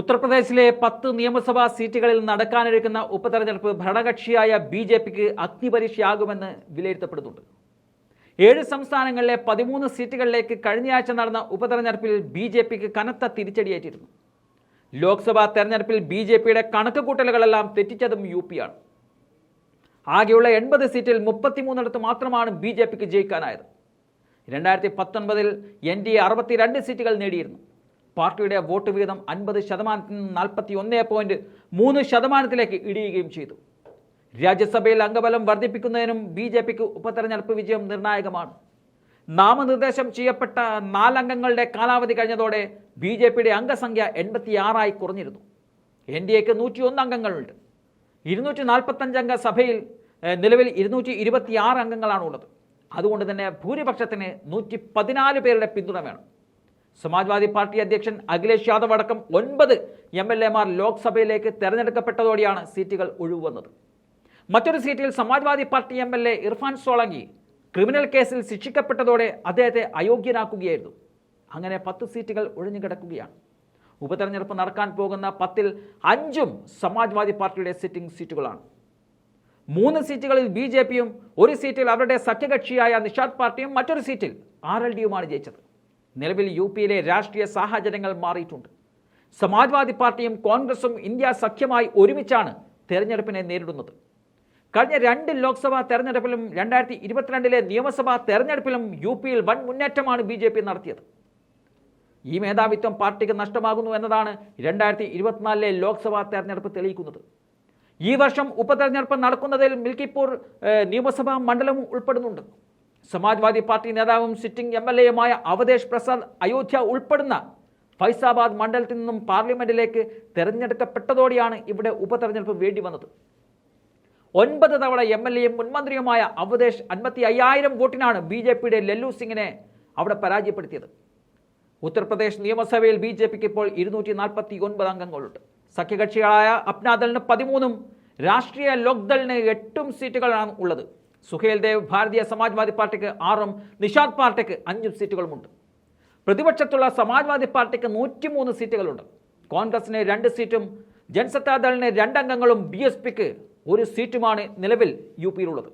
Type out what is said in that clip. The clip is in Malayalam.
ഉത്തർപ്രദേശിലെ പത്ത് നിയമസഭാ സീറ്റുകളിൽ നടക്കാനിരിക്കുന്ന ഉപതെരഞ്ഞെടുപ്പ് ഭരണകക്ഷിയായ ബി ജെ പിക്ക് അഗ്നിപരീക്ഷയാകുമെന്ന് വിലയിരുത്തപ്പെടുന്നുണ്ട്. ഏഴ് സംസ്ഥാനങ്ങളിലെ പതിമൂന്ന് സീറ്റുകളിലേക്ക് കഴിഞ്ഞയാഴ്ച നടന്ന ഉപതെരഞ്ഞെടുപ്പിൽ ബി ജെ പിക്ക് കനത്ത തിരിച്ചടിയേറ്റിരുന്നു. ലോക്സഭാ തെരഞ്ഞെടുപ്പിൽ ബി ജെ പിയുടെ കണക്കുകൂട്ടലുകളെല്ലാം തെറ്റിച്ചതും യു പിയാണ് ആകെയുള്ള എൺപത് സീറ്റിൽ മുപ്പത്തിമൂന്നിടത്ത് മാത്രമാണ് ബി ജെ പിക്ക് ജയിക്കാനായത്. രണ്ടായിരത്തി പത്തൊൻപതിൽ എൻ ഡി എ അറുപത്തിരണ്ട് സീറ്റുകൾ നേടിയിരുന്നു. പാർട്ടിയുടെ വോട്ട് വീതം അൻപത് ശതമാനത്തിൽ നിന്ന് നാൽപ്പത്തി ഒന്ന് പോയിന്റ് മൂന്ന് ശതമാനത്തിലേക്ക് ഇടിയുകയും ചെയ്തു. രാജ്യസഭയിൽ അംഗബലം വർദ്ധിപ്പിക്കുന്നതിനും ബി ജെ പിക്ക് ഉപതെരഞ്ഞെടുപ്പ് വിജയം നിർണായകമാണ്. നാമനിർദ്ദേശം ചെയ്യപ്പെട്ട നാലംഗങ്ങളുടെ കാലാവധി കഴിഞ്ഞതോടെ ബി ജെ പിയുടെ അംഗസംഖ്യ എൺപത്തിയാറായി കുറഞ്ഞിരുന്നു. എൻ ഡി എക്ക് നൂറ്റിയൊന്ന് അംഗങ്ങളുണ്ട്. ഇരുന്നൂറ്റി നാൽപ്പത്തഞ്ച് അംഗ സഭയിൽ നിലവിൽ ഇരുന്നൂറ്റി ഇരുപത്തിയാറ് അംഗങ്ങളാണുള്ളത്. അതുകൊണ്ട് തന്നെ ഭൂരിപക്ഷത്തിന് നൂറ്റി പതിനാല് പേരുടെ പിന്തുണ വേണം. സമാജ്വാദി പാർട്ടി അധ്യക്ഷൻ അഖിലേഷ് യാദവ് അടക്കം ഒൻപത് എം എൽ എമാർ ലോക്സഭയിലേക്ക് തെരഞ്ഞെടുക്കപ്പെട്ടതോടെയാണ് സീറ്റുകൾ ഒഴിവുവന്നത്. മറ്റൊരു സീറ്റിൽ Samajwadi party M L A Irfan Solanki criminal കേസിൽ ശിക്ഷിക്കപ്പെട്ടതോടെ അദ്ദേഹത്തെ അയോഗ്യനാക്കുകയായിരുന്നു. അങ്ങനെ പത്ത് സീറ്റുകൾ ഒഴിഞ്ഞുകിടക്കുകയാണ് ഉപതെരഞ്ഞെടുപ്പ് നടക്കാൻ പോകുന്ന പത്തിൽ അഞ്ചും സമാജ്വാദി പാർട്ടിയുടെ സിറ്റിംഗ് സീറ്റുകളാണ്. മൂന്ന് സീറ്റുകളിൽ ബി ജെ പിയും ഒരു സീറ്റിൽ അവരുടെ സഖ്യകക്ഷിയായ നിഷാദ് പാർട്ടിയും മറ്റൊരു സീറ്റിൽ ആർ എൽ ഡിയുമാണ് ജയിച്ചത്. നിലവിൽ യു പിയിലെ രാഷ്ട്രീയ സാഹചര്യങ്ങൾ മാറിയിട്ടുണ്ട്. സമാജ്വാദി പാർട്ടിയും കോൺഗ്രസും ഇന്ത്യ സഖ്യമായി ഒരുമിച്ചാണ് തെരഞ്ഞെടുപ്പിനെ നേരിടുന്നത്. കഴിഞ്ഞ രണ്ട് ലോക്സഭാ തെരഞ്ഞെടുപ്പിലും രണ്ടായിരത്തി ഇരുപത്തിരണ്ടിലെ നിയമസഭാ തെരഞ്ഞെടുപ്പിലും യു പിയിൽ വൻ മുന്നേറ്റമാണ് ബി ജെ പി നടത്തിയത്. ഈ മേധാവിത്വം പാർട്ടിക്ക് നഷ്ടമാകുന്നു എന്നതാണ് രണ്ടായിരത്തി ഇരുപത്തിനാലിലെ ലോക്സഭാ തെരഞ്ഞെടുപ്പ് തെളിയിക്കുന്നത്. ഈ വർഷം ഉപതെരഞ്ഞെടുപ്പ് നടക്കുന്നതിൽ മിൽക്കിപ്പൂർ നിയമസഭാ മണ്ഡലവും ഉൾപ്പെടുന്നുണ്ട്. സമാജ്വാദി പാർട്ടി നേതാവും സിറ്റിംഗ് എം എൽ എയുമായ അവധേഷ് പ്രസാദ് അയോധ്യ ഉൾപ്പെടുന്ന ഫൈസാബാദ് മണ്ഡലത്തിൽ നിന്നും പാർലമെന്റിലേക്ക് തെരഞ്ഞെടുക്കപ്പെട്ടതോടെയാണ് ഇവിടെ ഉപതെരഞ്ഞെടുപ്പ് വേണ്ടി വന്നത് ഒൻപത് തവണ എം എൽ എയും മുൻമന്ത്രിയുമായ അവധേഷ് അൻപത്തി അയ്യായിരം വോട്ടിനാണ് ബി ജെ പിയുടെ ലല്ലു സിംഗിനെ അവിടെ പരാജയപ്പെടുത്തിയത്. ഉത്തർപ്രദേശ് നിയമസഭയിൽ ബി ജെ പിക്ക് ഇപ്പോൾ ഇരുന്നൂറ്റി നാൽപ്പത്തി ഒൻപത് അംഗങ്ങളുണ്ട്. സഖ്യകക്ഷികളായ അപ്നാദളിന് പതിമൂന്നും രാഷ്ട്രീയ ലോക്ദളിന് എട്ടും സീറ്റുകളാണ് ഉള്ളത്. സുഹേൽ ദേവ് ഭാരതീയ സമാജ്വാദി പാർട്ടിക്ക് ആറും നിഷാദ് പാർട്ടിക്ക് അഞ്ചും സീറ്റുകളുമുണ്ട്. പ്രതിപക്ഷത്തുള്ള സമാജ്വാദി പാർട്ടിക്ക് നൂറ്റിമൂന്ന് സീറ്റുകളുണ്ട്. കോൺഗ്രസിന് രണ്ട് സീറ്റും ജനസത്താദളിന് രണ്ടംഗങ്ങളും ബി എസ് പിക്ക് ഒരു സീറ്റുമാണ് നിലവിൽ യു പിയിലുള്ളത്.